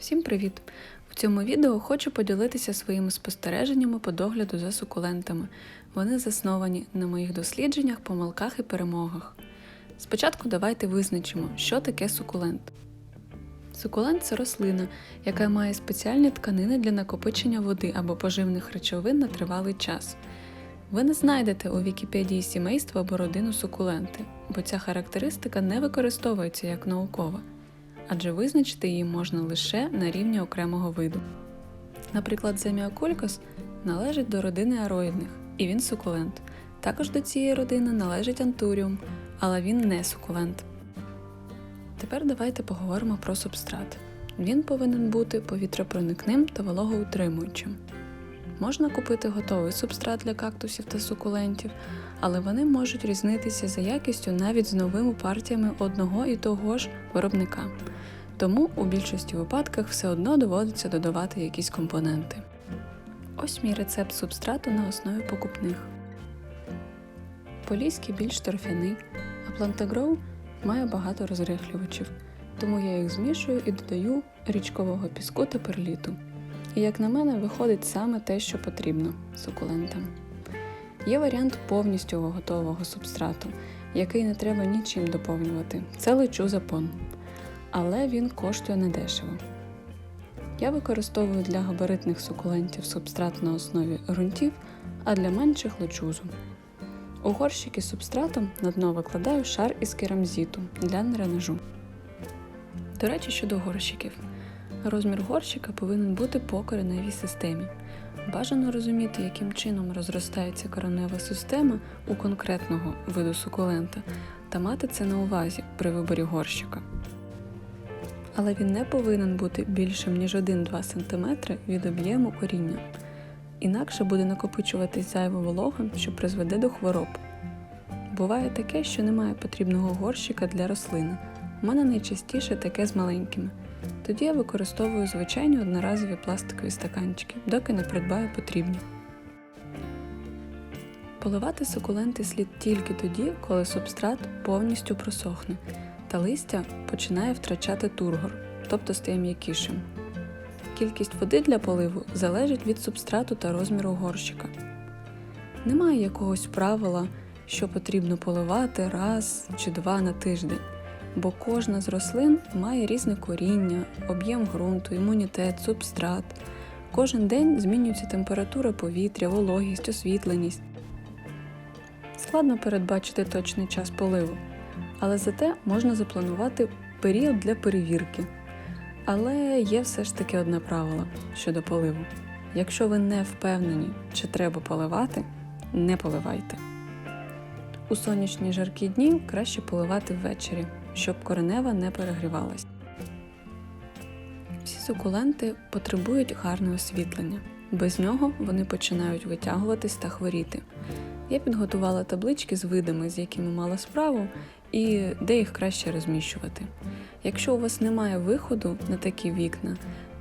Всім привіт! В цьому відео хочу поділитися своїми спостереженнями по догляду за сукулентами. Вони засновані на моїх дослідженнях, помилках і перемогах. Спочатку давайте визначимо, що таке сукулент. Сукулент це рослина, яка має спеціальні тканини для накопичення води або поживних речовин на тривалий час. Ви не знайдете у Вікіпедії сімейство або родину сукуленти, бо ця характеристика не використовується як наукова адже визначити її можна лише на рівні окремого виду. Наприклад, земіакулькос належить до родини ароїдних, і він сукулент. Також до цієї родини належить антуріум, але він не сукулент. Тепер давайте поговоримо про субстрат. Він повинен бути повітропроникним та вологоутримуючим. Можна купити готовий субстрат для кактусів та сукулентів, але вони можуть різнитися за якістю навіть з новими партіями одного і того ж виробника. Тому у більшості випадках все одно доводиться додавати якісь компоненти. Ось мій рецепт субстрату на основі покупних. Поліський більш торфяний, а Plantagrow має багато розрихлювачів, тому я їх змішую і додаю річкового піску та перліту. І, як на мене, виходить саме те, що потрібно сукулентам. Є варіант повністю готового субстрату, який не треба нічим доповнювати. Це лечу запон. Але він коштує недешево. Я використовую для габаритних сукулентів субстрат на основі ґрунтів, а для менших лечузу. У горщики з субстратом на дно викладаю шар із керамзіту для дренажу. До речі, щодо горщиків. Розмір горщика повинен бути по кореневій системі. Бажано розуміти, яким чином розростається коренева система у конкретного виду сукулента, та мати це на увазі при виборі горщика. Але він не повинен бути більшим ніж 1-2 см від об'єму коріння, інакше буде накопичуватись зайва волога, що призведе до хвороб. Буває таке, що немає потрібного горщика для рослини. У мене найчастіше таке з маленькими. Тоді я використовую звичайні одноразові пластикові стаканчики, доки не придбаю потрібні. Поливати сукуленти слід тільки тоді, коли субстрат повністю просохне, та листя починає втрачати тургор, тобто стає м'якішим. Кількість води для поливу залежить від субстрату та розміру горщика. Немає якогось правила, що потрібно поливати раз чи два на тиждень бо кожна з рослин має різне коріння, об'єм ґрунту, імунітет, субстрат. Кожен день змінюється температура повітря, вологість, освітленість. Складно передбачити точний час поливу, але зате можна запланувати період для перевірки. Але є все ж таки одне правило щодо поливу. Якщо ви не впевнені, чи треба поливати, не поливайте. У сонячні жаркі дні краще поливати ввечері щоб коренева не перегрівалась. Всі сукуленти потребують гарного освітлення. Без нього вони починають витягуватись та хворіти. Я підготувала таблички з видами, з якими мала справу, і де їх краще розміщувати. Якщо у вас немає виходу на такі вікна,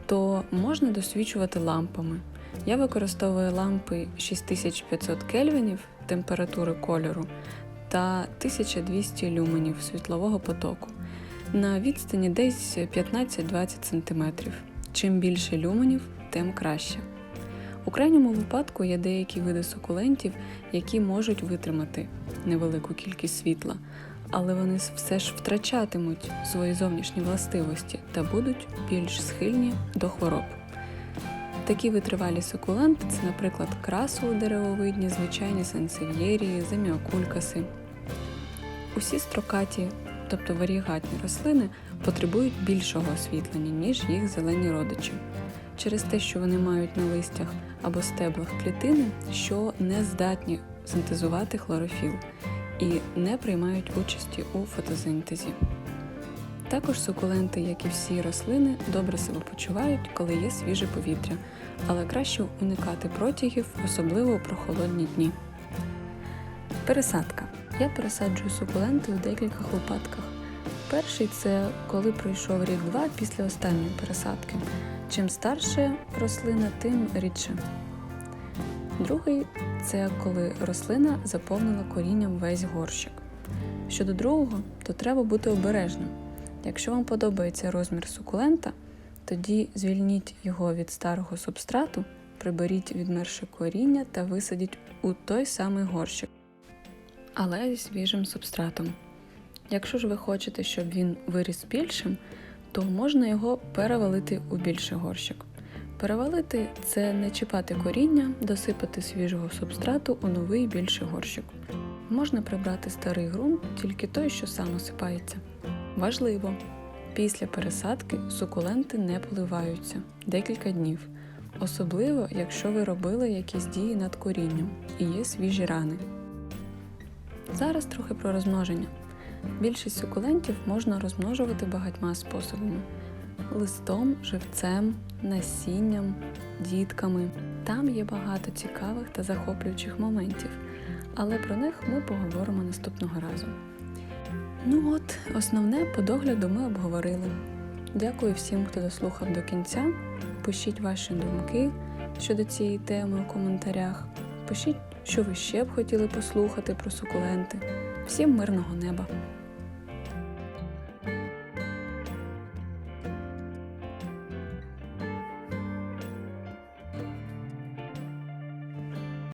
то можна досвічувати лампами. Я використовую лампи 6500 кельвінів температури кольору та 1200 люменів світлового потоку на відстані десь 15-20 см. Чим більше люменів, тим краще. У крайньому випадку є деякі види сукулентів, які можуть витримати невелику кількість світла, але вони все ж втрачатимуть свої зовнішні властивості та будуть більш схильні до хвороб. Такі витривалі сукуленти це, наприклад, красово деревовидні, звичайні сенсев'єрії, земіокулькаси. Усі строкаті, тобто варігатні рослини, потребують більшого освітлення, ніж їх зелені родичі, через те, що вони мають на листях або стеблах клітини, що не здатні синтезувати хлорофіл і не приймають участі у фотосинтезі. Також сукуленти, як і всі рослини, добре себе почувають, коли є свіже повітря, але краще уникати протягів, особливо у прохолодні дні. Пересадка. Я пересаджую сукуленти у декількох випадках. Перший це коли пройшов рік-два після останньої пересадки. Чим старше рослина, тим рідше. Другий це коли рослина заповнила корінням весь горщик. Щодо другого, то треба бути обережним. Якщо вам подобається розмір сукулента, Тоді звільніть його від старого субстрату, приберіть відмерше коріння та висадіть у той самий горщик, але зі свіжим субстратом. Якщо ж ви хочете, щоб він виріс більшим, то можна його перевалити у більший горщик. Перевалити це не чіпати коріння, досипати свіжого субстрату у новий більший горщик. Можна прибрати старий ґрунт, тільки той, що сам осипається. Важливо! Після пересадки сукуленти не поливаються декілька днів, особливо якщо ви робили якісь дії над корінням і є свіжі рани. Зараз трохи про розмноження. Більшість сукулентів можна розмножувати багатьма способами: листом, живцем, насінням, дітками. Там є багато цікавих та захоплюючих моментів, але про них ми поговоримо наступного разу. Ну от, основне по догляду ми обговорили. Дякую всім, хто дослухав до кінця. Пишіть ваші думки щодо цієї теми у коментарях. Пишіть, що ви ще б хотіли послухати про сукуленти. Всім мирного неба!